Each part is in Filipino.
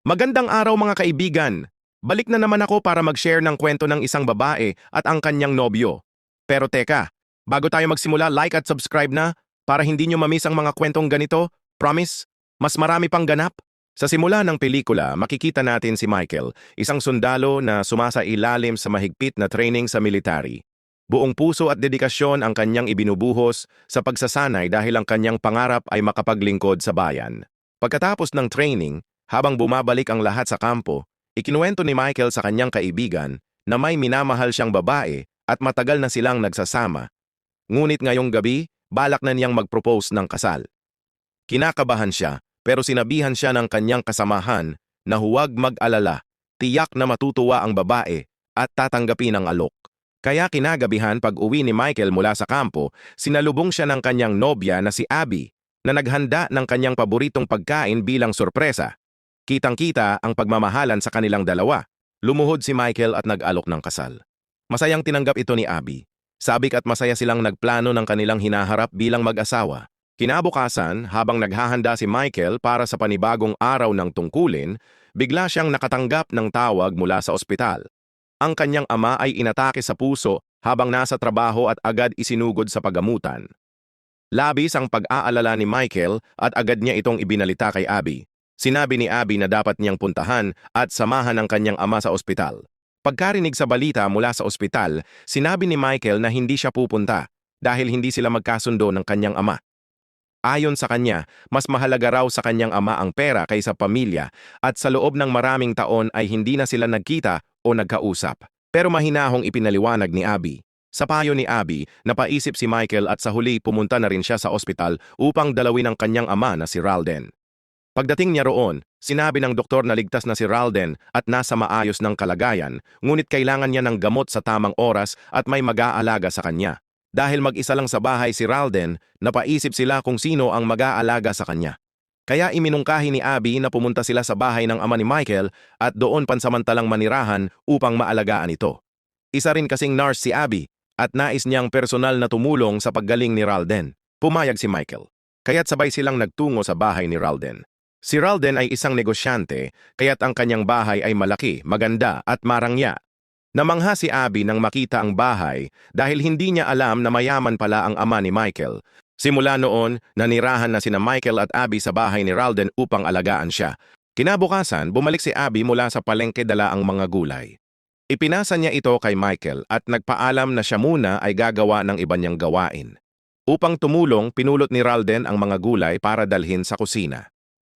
Magandang araw mga kaibigan! Balik na naman ako para mag-share ng kwento ng isang babae at ang kanyang nobyo. Pero teka, bago tayo magsimula, like at subscribe na para hindi nyo mamiss ang mga kwentong ganito. Promise, mas marami pang ganap. Sa simula ng pelikula, makikita natin si Michael, isang sundalo na sumasa ilalim sa mahigpit na training sa military. Buong puso at dedikasyon ang kanyang ibinubuhos sa pagsasanay dahil ang kanyang pangarap ay makapaglingkod sa bayan. Pagkatapos ng training, habang bumabalik ang lahat sa kampo, ikinuwento ni Michael sa kanyang kaibigan na may minamahal siyang babae at matagal na silang nagsasama. Ngunit ngayong gabi, balak na niyang mag-propose ng kasal. Kinakabahan siya pero sinabihan siya ng kanyang kasamahan na huwag mag-alala, tiyak na matutuwa ang babae at tatanggapin ang alok. Kaya kinagabihan pag uwi ni Michael mula sa kampo, sinalubong siya ng kanyang nobya na si Abby na naghanda ng kanyang paboritong pagkain bilang sorpresa. Kitang-kita ang pagmamahalan sa kanilang dalawa. Lumuhod si Michael at nag-alok ng kasal. Masayang tinanggap ito ni Abby. Sabik at masaya silang nagplano ng kanilang hinaharap bilang mag-asawa. Kinabukasan, habang naghahanda si Michael para sa panibagong araw ng tungkulin, bigla siyang nakatanggap ng tawag mula sa ospital. Ang kanyang ama ay inatake sa puso habang nasa trabaho at agad isinugod sa pagamutan. Labis ang pag-aalala ni Michael at agad niya itong ibinalita kay Abby. Sinabi ni Abby na dapat niyang puntahan at samahan ang kanyang ama sa ospital. Pagkarinig sa balita mula sa ospital, sinabi ni Michael na hindi siya pupunta dahil hindi sila magkasundo ng kanyang ama. Ayon sa kanya, mas mahalaga raw sa kanyang ama ang pera kaysa pamilya at sa loob ng maraming taon ay hindi na sila nagkita o nagkausap. Pero mahinahong ipinaliwanag ni Abby. Sa payo ni Abby, napaisip si Michael at sa huli pumunta na rin siya sa ospital upang dalawin ang kanyang ama na si Ralden. Pagdating niya roon, sinabi ng doktor na ligtas na si Ralden at nasa maayos ng kalagayan, ngunit kailangan niya ng gamot sa tamang oras at may mag-aalaga sa kanya. Dahil mag-isa lang sa bahay si Ralden, napaisip sila kung sino ang mag-aalaga sa kanya. Kaya iminungkahi ni Abby na pumunta sila sa bahay ng ama ni Michael at doon pansamantalang manirahan upang maalagaan ito. Isa rin kasing nurse si Abby at nais niyang personal na tumulong sa paggaling ni Ralden. Pumayag si Michael. Kaya't sabay silang nagtungo sa bahay ni Ralden. Si Ralden ay isang negosyante, kaya't ang kanyang bahay ay malaki, maganda at marangya. Namangha si Abby nang makita ang bahay dahil hindi niya alam na mayaman pala ang ama ni Michael. Simula noon, nanirahan na sina Michael at Abby sa bahay ni Ralden upang alagaan siya. Kinabukasan, bumalik si Abby mula sa palengke dala ang mga gulay. Ipinasa niya ito kay Michael at nagpaalam na siya muna ay gagawa ng iba niyang gawain. Upang tumulong, pinulot ni Ralden ang mga gulay para dalhin sa kusina.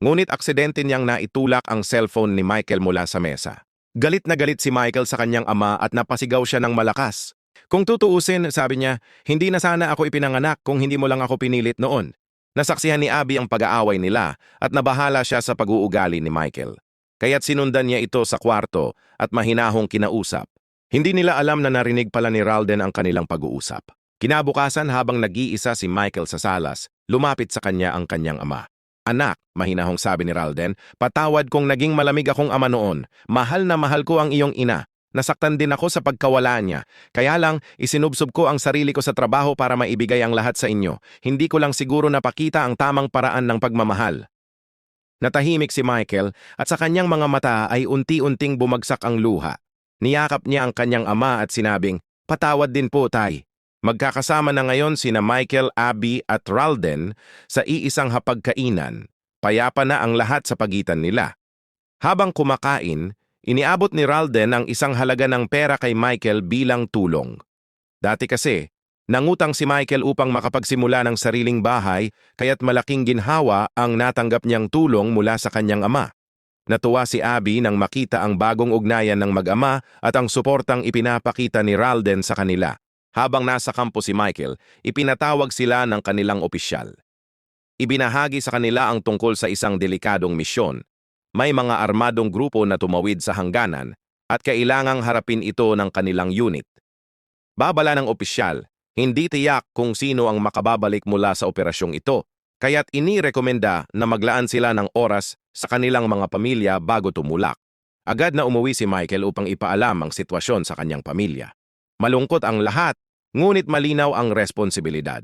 Ngunit aksidente niyang naitulak ang cellphone ni Michael mula sa mesa. Galit na galit si Michael sa kanyang ama at napasigaw siya ng malakas. Kung tutuusin, sabi niya, hindi na sana ako ipinanganak kung hindi mo lang ako pinilit noon. Nasaksihan ni Abby ang pag-aaway nila at nabahala siya sa pag-uugali ni Michael. Kaya't sinundan niya ito sa kwarto at mahinahong kinausap. Hindi nila alam na narinig pala ni Ralden ang kanilang pag-uusap. Kinabukasan habang nag-iisa si Michael sa salas, lumapit sa kanya ang kanyang ama. Anak, mahinahong sabi ni Ralden, patawad kung naging malamig akong ama noon. Mahal na mahal ko ang iyong ina. Nasaktan din ako sa pagkawala niya. Kaya lang, isinubsob ko ang sarili ko sa trabaho para maibigay ang lahat sa inyo. Hindi ko lang siguro napakita ang tamang paraan ng pagmamahal. Natahimik si Michael at sa kanyang mga mata ay unti-unting bumagsak ang luha. Niyakap niya ang kanyang ama at sinabing, Patawad din po, tay. Magkakasama na ngayon sina Michael, Abby at Ralden sa iisang hapagkainan. Payapa na ang lahat sa pagitan nila. Habang kumakain, iniabot ni Ralden ang isang halaga ng pera kay Michael bilang tulong. Dati kasi, nangutang si Michael upang makapagsimula ng sariling bahay kaya't malaking ginhawa ang natanggap niyang tulong mula sa kanyang ama. Natuwa si Abby nang makita ang bagong ugnayan ng mag-ama at ang suportang ipinapakita ni Ralden sa kanila. Habang nasa kampo si Michael, ipinatawag sila ng kanilang opisyal. Ibinahagi sa kanila ang tungkol sa isang delikadong misyon. May mga armadong grupo na tumawid sa hangganan at kailangang harapin ito ng kanilang unit. Babala ng opisyal, hindi tiyak kung sino ang makababalik mula sa operasyong ito, kaya't inirekomenda na maglaan sila ng oras sa kanilang mga pamilya bago tumulak. Agad na umuwi si Michael upang ipaalam ang sitwasyon sa kanyang pamilya. Malungkot ang lahat, ngunit malinaw ang responsibilidad.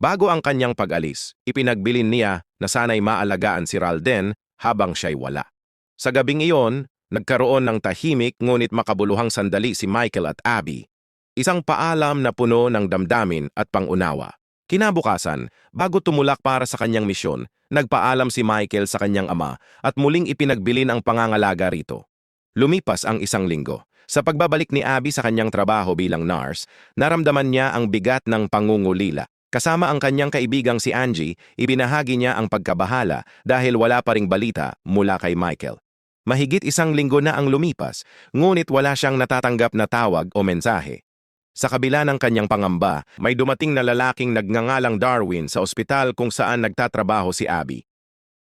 Bago ang kanyang pag-alis, ipinagbilin niya na sana'y maalagaan si Ralden habang siya'y wala. Sa gabing iyon, nagkaroon ng tahimik ngunit makabuluhang sandali si Michael at Abby. Isang paalam na puno ng damdamin at pangunawa. Kinabukasan, bago tumulak para sa kanyang misyon, nagpaalam si Michael sa kanyang ama at muling ipinagbilin ang pangangalaga rito. Lumipas ang isang linggo. Sa pagbabalik ni Abby sa kanyang trabaho bilang nurse, naramdaman niya ang bigat ng pangungulila. Kasama ang kanyang kaibigang si Angie, ibinahagi niya ang pagkabahala dahil wala pa ring balita mula kay Michael. Mahigit isang linggo na ang lumipas, ngunit wala siyang natatanggap na tawag o mensahe. Sa kabila ng kanyang pangamba, may dumating na lalaking nagngangalang Darwin sa ospital kung saan nagtatrabaho si Abby.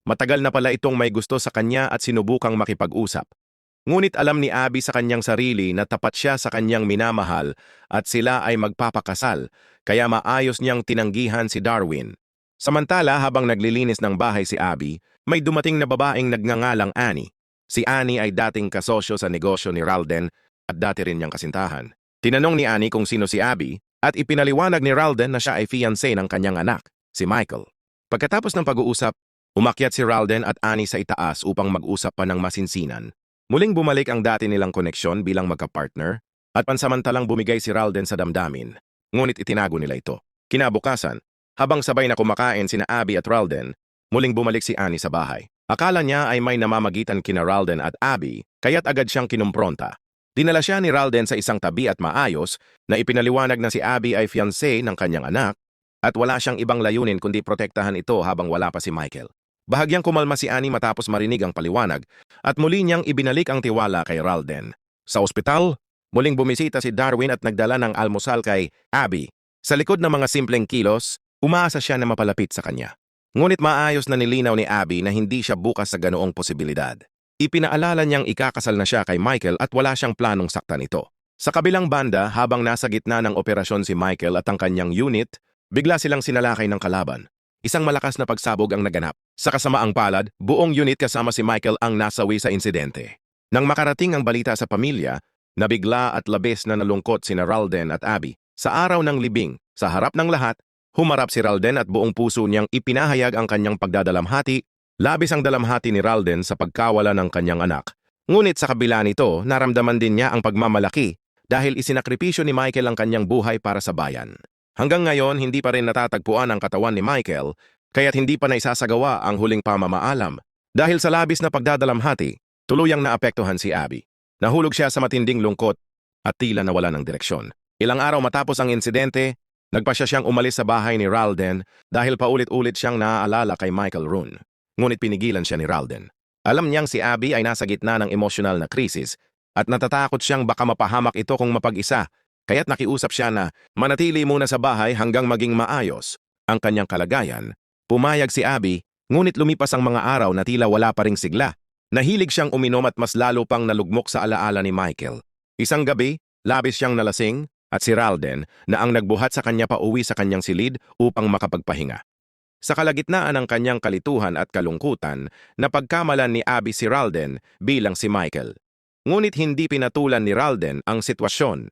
Matagal na pala itong may gusto sa kanya at sinubukang makipag-usap. Ngunit alam ni Abby sa kanyang sarili na tapat siya sa kanyang minamahal at sila ay magpapakasal, kaya maayos niyang tinanggihan si Darwin. Samantala habang naglilinis ng bahay si Abby, may dumating na babaeng nagngangalang Annie. Si Annie ay dating kasosyo sa negosyo ni Ralden at dati rin niyang kasintahan. Tinanong ni Annie kung sino si Abby at ipinaliwanag ni Ralden na siya ay fiancé ng kanyang anak, si Michael. Pagkatapos ng pag-uusap, umakyat si Ralden at Annie sa itaas upang mag-usap pa ng masinsinan. Muling bumalik ang dati nilang koneksyon bilang magka-partner at pansamantalang bumigay si Ralden sa damdamin. Ngunit itinago nila ito. Kinabukasan, habang sabay na kumakain sina Abby at Ralden, muling bumalik si Annie sa bahay. Akala niya ay may namamagitan kina Ralden at Abby, kaya't agad siyang kinumpronta. Dinala siya ni Ralden sa isang tabi at maayos na ipinaliwanag na si Abby ay fiancé ng kanyang anak at wala siyang ibang layunin kundi protektahan ito habang wala pa si Michael. Bahagyang kumalma si Annie matapos marinig ang paliwanag at muli niyang ibinalik ang tiwala kay Ralden. Sa ospital, muling bumisita si Darwin at nagdala ng almusal kay Abby. Sa likod ng mga simpleng kilos, umaasa siya na mapalapit sa kanya. Ngunit maayos na nilinaw ni Abby na hindi siya bukas sa ganoong posibilidad. Ipinaalala niyang ikakasal na siya kay Michael at wala siyang planong saktan ito. Sa kabilang banda, habang nasa gitna ng operasyon si Michael at ang kanyang unit, bigla silang sinalakay ng kalaban. Isang malakas na pagsabog ang naganap. Sa kasamaang palad, buong unit kasama si Michael ang nasawi sa insidente. Nang makarating ang balita sa pamilya, nabigla at labis na nalungkot sina Ralden at Abby. Sa araw ng libing, sa harap ng lahat, humarap si Ralden at buong puso niyang ipinahayag ang kanyang pagdadalamhati Labis ang dalamhati ni Ralden sa pagkawala ng kanyang anak. Ngunit sa kabila nito, naramdaman din niya ang pagmamalaki dahil isinakripisyo ni Michael ang kanyang buhay para sa bayan. Hanggang ngayon, hindi pa rin natatagpuan ang katawan ni Michael, kaya't hindi pa naisasagawa ang huling pamamaalam. Dahil sa labis na pagdadalamhati, tuluyang naapektuhan si Abby. Nahulog siya sa matinding lungkot at tila nawala ng direksyon. Ilang araw matapos ang insidente, nagpasya siyang umalis sa bahay ni Ralden dahil paulit-ulit siyang naaalala kay Michael Rune ngunit pinigilan siya ni Ralden. Alam niyang si Abby ay nasa gitna ng emosyonal na krisis at natatakot siyang baka mapahamak ito kung mapag-isa, kaya't nakiusap siya na manatili muna sa bahay hanggang maging maayos ang kanyang kalagayan. Pumayag si Abby, ngunit lumipas ang mga araw na tila wala pa ring sigla. Nahilig siyang uminom at mas lalo pang nalugmok sa alaala ni Michael. Isang gabi, labis siyang nalasing at si Ralden na ang nagbuhat sa kanya pa uwi sa kanyang silid upang makapagpahinga. Sa kalagitnaan ng kanyang kalituhan at kalungkutan, napagkamalan ni Abby si Ralden bilang si Michael. Ngunit hindi pinatulan ni Ralden ang sitwasyon.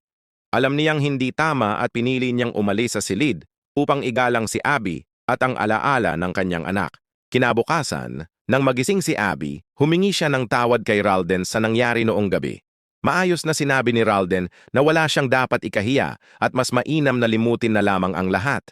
Alam niyang hindi tama at pinili niyang umalis sa silid upang igalang si Abby at ang alaala ng kanyang anak. Kinabukasan, nang magising si Abby, humingi siya ng tawad kay Ralden sa nangyari noong gabi. Maayos na sinabi ni Ralden na wala siyang dapat ikahiya at mas mainam na limutin na lamang ang lahat.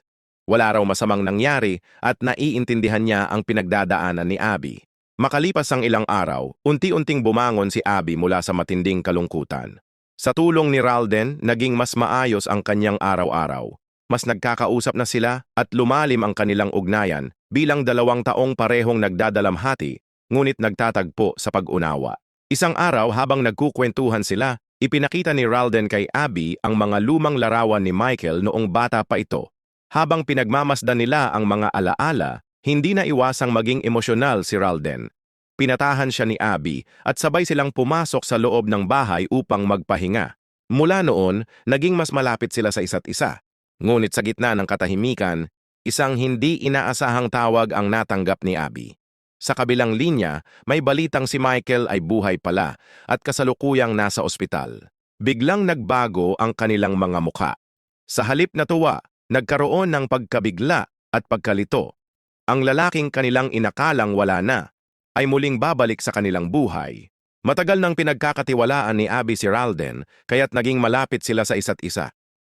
Wala raw masamang nangyari at naiintindihan niya ang pinagdadaanan ni Abby. Makalipas ang ilang araw, unti-unting bumangon si Abby mula sa matinding kalungkutan. Sa tulong ni Ralden, naging mas maayos ang kanyang araw-araw. Mas nagkakausap na sila at lumalim ang kanilang ugnayan bilang dalawang taong parehong nagdadalamhati, ngunit nagtatagpo sa pag-unawa. Isang araw habang nagkukwentuhan sila, ipinakita ni Ralden kay Abby ang mga lumang larawan ni Michael noong bata pa ito habang pinagmamasdan nila ang mga alaala, hindi na iwasang maging emosyonal si Ralden. Pinatahan siya ni Abby at sabay silang pumasok sa loob ng bahay upang magpahinga. Mula noon, naging mas malapit sila sa isa't isa. Ngunit sa gitna ng katahimikan, isang hindi inaasahang tawag ang natanggap ni Abby. Sa kabilang linya, may balitang si Michael ay buhay pala at kasalukuyang nasa ospital. Biglang nagbago ang kanilang mga mukha. Sa halip na tuwa, nagkaroon ng pagkabigla at pagkalito. Ang lalaking kanilang inakalang wala na, ay muling babalik sa kanilang buhay. Matagal nang pinagkakatiwalaan ni Abby si Ralden, kaya't naging malapit sila sa isa't isa.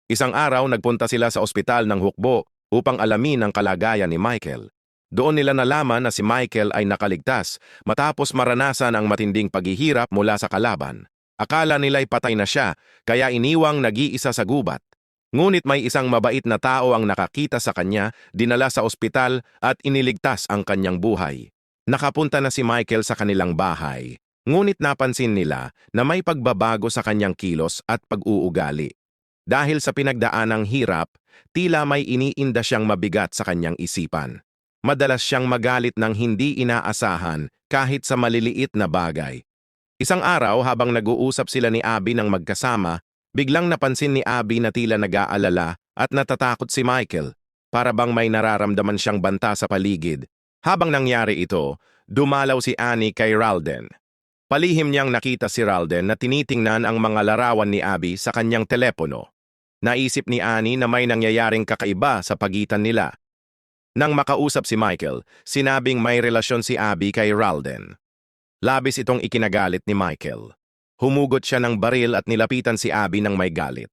Isang araw nagpunta sila sa ospital ng hukbo upang alamin ang kalagayan ni Michael. Doon nila nalaman na si Michael ay nakaligtas matapos maranasan ang matinding paghihirap mula sa kalaban. Akala nila'y patay na siya, kaya iniwang nag-iisa sa gubat. Ngunit may isang mabait na tao ang nakakita sa kanya, dinala sa ospital at iniligtas ang kanyang buhay. Nakapunta na si Michael sa kanilang bahay. Ngunit napansin nila na may pagbabago sa kanyang kilos at pag-uugali. Dahil sa pinagdaanang hirap, tila may iniinda siyang mabigat sa kanyang isipan. Madalas siyang magalit ng hindi inaasahan kahit sa maliliit na bagay. Isang araw habang nag-uusap sila ni Abby ng magkasama, biglang napansin ni Abby na tila nag-aalala at natatakot si Michael para bang may nararamdaman siyang banta sa paligid. Habang nangyari ito, dumalaw si Annie kay Ralden. Palihim niyang nakita si Ralden na tinitingnan ang mga larawan ni Abby sa kanyang telepono. Naisip ni Annie na may nangyayaring kakaiba sa pagitan nila. Nang makausap si Michael, sinabing may relasyon si Abby kay Ralden. Labis itong ikinagalit ni Michael. Humugot siya ng baril at nilapitan si Abby ng may galit.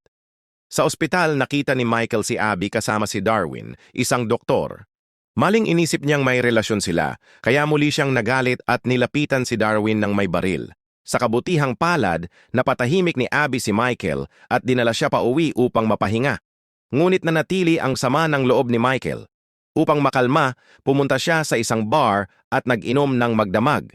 Sa ospital, nakita ni Michael si Abby kasama si Darwin, isang doktor. Maling inisip niyang may relasyon sila, kaya muli siyang nagalit at nilapitan si Darwin ng may baril. Sa kabutihang palad, napatahimik ni Abby si Michael at dinala siya pa uwi upang mapahinga. Ngunit nanatili ang sama ng loob ni Michael. Upang makalma, pumunta siya sa isang bar at nag-inom ng magdamag.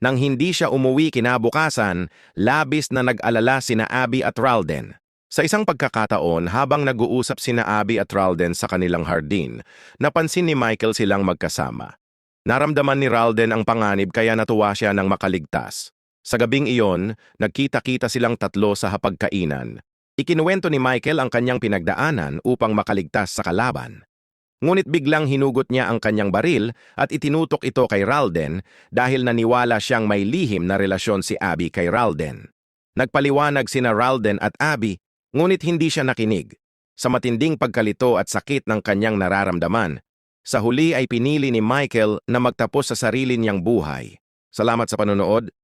Nang hindi siya umuwi kinabukasan, labis na nag-alala sina Abby at Ralden. Sa isang pagkakataon, habang nag-uusap sina Abby at Ralden sa kanilang hardin, napansin ni Michael silang magkasama. Naramdaman ni Ralden ang panganib kaya natuwa siya ng makaligtas. Sa gabing iyon, nagkita-kita silang tatlo sa hapagkainan. Ikinuwento ni Michael ang kanyang pinagdaanan upang makaligtas sa kalaban. Ngunit biglang hinugot niya ang kanyang baril at itinutok ito kay Ralden dahil naniwala siyang may lihim na relasyon si Abby kay Ralden. Nagpaliwanag sina Ralden at Abby Ngunit hindi siya nakinig. Sa matinding pagkalito at sakit ng kanyang nararamdaman, sa huli ay pinili ni Michael na magtapos sa sarili niyang buhay. Salamat sa panonood.